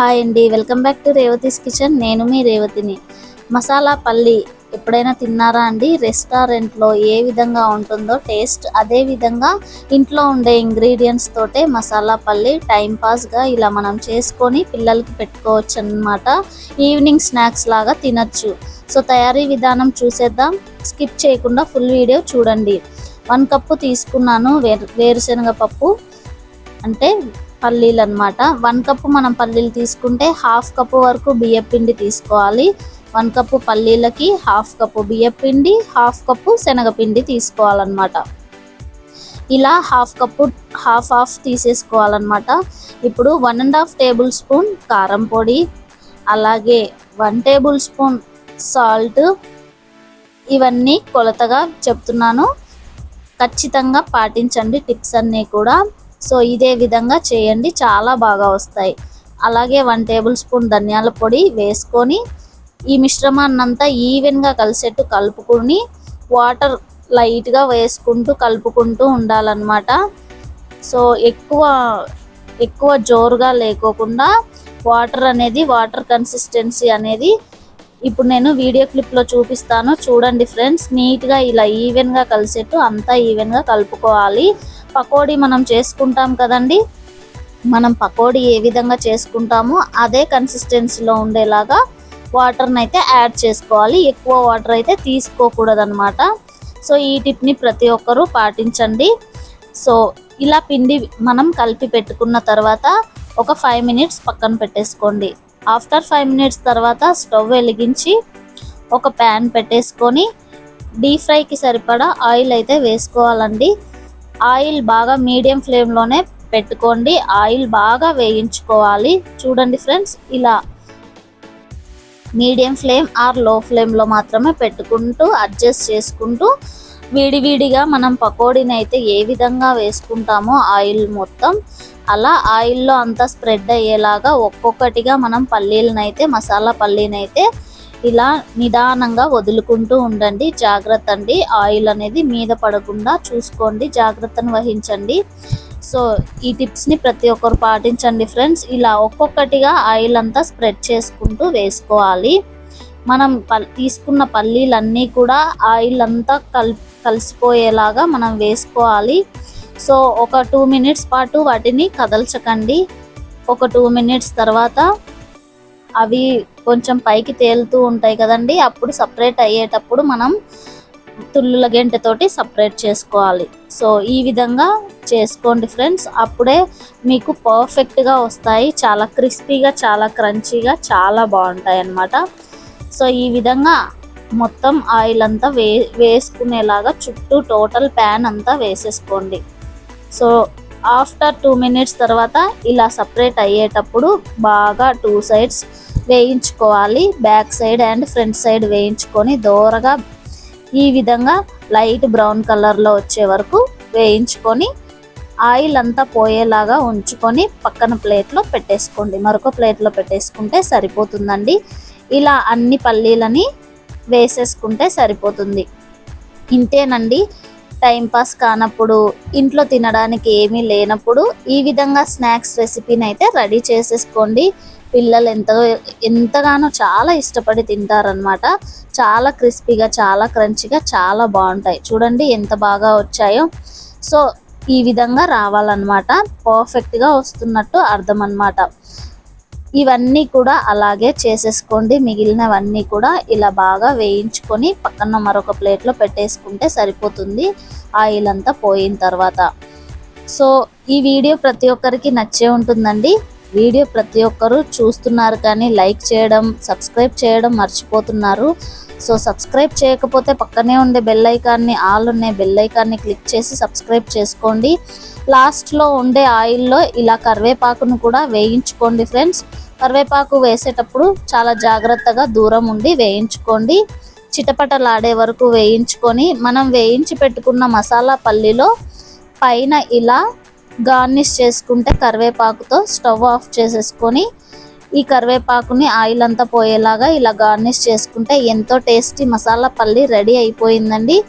Hi అండి. Welcome back to Revathi's kitchen. నేను మీ రేవతిని. మసాలా పల్లి ఎప్పుడైనా తిన్నారా అండి? రెస్టారెంట్లో ఏ విధంగా ఉంటుందో టేస్ట్ అదే విధంగా ఇంట్లో ఉండే ఇంగ్రీడియంట్స్ తోటే మసాలా పల్లి టైం పాస్గా ఇలా మనం చేసుకొని పిల్లలకి పెట్టుకోవచ్చు అనమాట ఈవినింగ్ స్నాక్స్ లాగా తినచ్చు. సో తయారీ విధానం చూసేద్దాం. స్కిప్ చేయకుండా ఫుల్ వీడియో చూడండి. వన్ కప్పు తీసుకున్నాను వేరు వేరుశనగ పప్పు అంటే పల్లీలు అనమాట వన్ కప్పు మనం పల్లీలు తీసుకుంటే హాఫ్ కప్పు వరకు బియ్య పిండి తీసుకోవాలి. వన్ కప్పు పల్లీలకి హాఫ్ కప్పు బియ్య పిండి హాఫ్ కప్పు శనగపిండి తీసుకోవాలన్నమాట. ఇలా హాఫ్ కప్పు హాఫ్ హాఫ్ తీసేసుకోవాలన్నమాట. ఇప్పుడు one and half tablespoon కారం పొడి అలాగే వన్ టేబుల్ స్పూన్ సాల్ట్ ఇవన్నీ కొలతగా చెప్తున్నాను. ఖచ్చితంగా పాటించండి టిప్స్ అన్నీ కూడా. సో ఇదే విధంగా చేయండి. చాలా బాగా వస్తాయి. అలాగే వన్ టేబుల్ స్పూన్ ధనియాల పొడి వేసుకొని ఈ మిశ్రమాన్ని అంతా ఈవెన్గా కలిసేట్టు కలుపుకొని వాటర్ లైట్గా వేసుకుంటూ కలుపుకుంటూ ఉండాలన్నమాట. సో ఎక్కువ ఎక్కువ జోరుగా లేకోకుండా వాటర్ అనేది వాటర్ కన్సిస్టెన్సీ అనేది ఇప్పుడు నేను వీడియో క్లిప్లో చూపిస్తాను. చూడండి ఫ్రెండ్స్ నీట్గా ఇలా ఈవెన్గా కలిసేట్టు అంతా ఈవెన్గా కలుపుకోవాలి. పకోడీ మనం చేసుకుంటాం కదండి. మనం పకోడీ ఏ విధంగా చేసుకుంటామో అదే కన్సిస్టెన్సీలో ఉండేలాగా వాటర్ని అయితే యాడ్ చేసుకోవాలి. ఎక్కువ వాటర్ అయితే తీసుకోకూడదనమాట సో ఈ టిప్ని ప్రతి ఒక్కరూ పాటించండి. సో ఇలా పిండి మనం కలిపి పెట్టుకున్న తర్వాత ఒక ఫైవ్ మినిట్స్ పక్కన పెట్టేసుకోండి. ఆఫ్టర్ ఫైవ్ మినిట్స్ తర్వాత స్టవ్ వెలిగించి ఒక ప్యాన్ పెట్టేసుకొని డీప్ ఫ్రైకి సరిపడా ఆయిల్ అయితే వేసుకోవాలండి. ఆయిల్ బాగా మీడియం ఫ్లేమ్లోనే పెట్టుకోండి. ఆయిల్ బాగా వేయించుకోవాలి. చూడండి ఫ్రెండ్స్ ఇలా మీడియం ఫ్లేమ్ ఆర్లో ఫ్లేమ్లో మాత్రమే పెట్టుకుంటూ అడ్జస్ట్ చేసుకుంటూ విడివిడిగా మనం పకోడీని అయితే ఏ విధంగా వేసుకుంటామో ఆయిల్ మొత్తం అలా ఆయిల్లో అంతా స్ప్రెడ్ అయ్యేలాగా ఒక్కొక్కటిగా మనం పల్లీలనైతే మసాలా పల్లీనైతే ఇలా నిదానంగా వదులుకుంటూ ఉండండి. జాగ్రత్త అండి. ఆయిల్ అనేది మీద పడకుండా చూసుకోండి. జాగ్రత్తను వహించండి. సో ఈ టిప్స్ని ప్రతి ఒక్కరు పాటించండి ఫ్రెండ్స్. ఇలా ఒక్కొక్కటిగా ఆయిల్ అంతా స్ప్రెడ్ చేసుకుంటూ వేసుకోవాలి. మనం పల్ తీసుకున్న పల్లీలన్నీ కూడా ఆయిల్ అంతా కల్ కలిసిపోయేలాగా మనం వేసుకోవాలి. సో ఒక టూ మినిట్స్ పాటు వాటిని కదల్చకండి. ఒక టూ మినిట్స్ తర్వాత అవి కొంచెం పైకి తేలుతూ ఉంటాయి కదండి. అప్పుడు సపరేట్ అయ్యేటప్పుడు మనం తుల్లుల గెంటతోటి సపరేట్ చేసుకోవాలి. సో ఈ విధంగా చేసుకోండి ఫ్రెండ్స్. అప్పుడే మీకు పర్ఫెక్ట్గా వస్తాయి. చాలా క్రిస్పీగా చాలా క్రంచీగా చాలా బాగుంటాయి అన్నమాట సో ఈ విధంగా మొత్తం ఆయిల్ అంతా వే వేసుకునేలాగా చుట్టూ టోటల్ ప్యాన్ అంతా వేసేసుకోండి. సో ఆఫ్టర్ టూ మినిట్స్ తర్వాత ఇలా సపరేట్ అయ్యేటప్పుడు బాగా టూ సైడ్స్ వేయించుకోవాలి. Back side and front side వేయించుకొని దోరగా ఈ విధంగా లైట్ బ్రౌన్ కలర్లో వచ్చే వరకు వేయించుకొని ఆయిల్ అంతా పోయేలాగా ఉంచుకొని పక్కన ప్లేట్లో పెట్టేసుకోండి. మరొక ప్లేట్లో పెట్టేసుకుంటే సరిపోతుందండి. ఇలా అన్ని పల్లీలని వేసేసుకుంటే సరిపోతుంది. ఇంతేనండి. టైంపాస్ కానప్పుడు ఇంట్లో తినడానికి ఏమీ లేనప్పుడు ఈ విధంగా స్నాక్స్ రెసిపీని అయితే రెడీ చేసేసుకోండి. పిల్లలు ఎంతో ఎంతగానో చాలా ఇష్టపడి తింటారనమాట చాలా క్రిస్పీగా చాలా క్రంచిగా చాలా బాగుంటాయి. చూడండి ఎంత బాగా వచ్చాయో. సో ఈ విధంగా రావాలన్నమాట. పర్ఫెక్ట్గా వస్తున్నట్టు అర్థం అన్నమాట ఇవన్నీ కూడా అలాగే చేసేసుకోండి. మిగిలినవన్నీ కూడా ఇలా బాగా వేయించుకొని పక్కన మరొక ప్లేట్లో పెట్టేసుకుంటే సరిపోతుంది ఆయిల్ అంతా పోయిన తర్వాత. సో ఈ వీడియో ప్రతి ఒక్కరికి నచ్చే ఉంటుందండి. వీడియో ప్రతి ఒక్కరు చూస్తున్నారు కానీ లైక్ చేయడం సబ్స్క్రైబ్ చేయడం మర్చిపోతున్నారు. సో సబ్స్క్రైబ్ చేయకపోతే పక్కనే ఉండే బెల్ ఐకాన్ని ఆల్ ఉండే బెల్ ఐకాన్ని క్లిక్ చేసి సబ్స్క్రైబ్ చేసుకోండి. లాస్ట్లో ఉండే ఆయిల్లో ఇలా కరివేపాకును కూడా వేయించుకోండి ఫ్రెండ్స్ కరివేపాకు వేసేటప్పుడు చాలా జాగ్రత్తగా దూరం ఉండి వేయించుకోండి. చిటపటలాడే వరకు వేయించుకొని మనం వేయించి పెట్టుకున్న మసాలా పల్లీలో పైన ఇలా గార్నిష్ చేసుకుంటే కరివేపాకుతో స్టవ్ ఆఫ్ చేసేసుకొని ఈ కరివేపాకుని ఆయిల్ అంతా పోయేలాగా ఇలా గార్నిష్ చేసుకుంటే ఎంతో టేస్టీ మసాలా పల్లి రెడీ అయిపోయిందండి.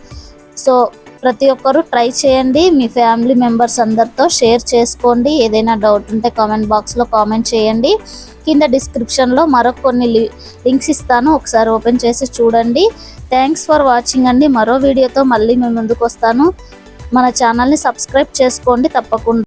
సో ప్రతి ఒక్కరూ ట్రై చేయండి. మీ ఫ్యామిలీ మెంబర్స్ అందరితో షేర్ చేసుకోండి. ఏదైనా డౌట్ ఉంటే కామెంట్ బాక్స్లో కామెంట్ చేయండి. కింద డిస్క్రిప్షన్లో మరో కొన్ని లి- లింక్స్ ఇస్తాను. ఒకసారి ఓపెన్ చేసి చూడండి. థ్యాంక్స్ ఫర్ వాచింగ్ అండి. మరో వీడియోతో మళ్ళీ మేము ముందుకు వస్తాను. మన ఛానల్ని సబ్స్క్రైబ్ చేసుకోండి తప్పకుండా.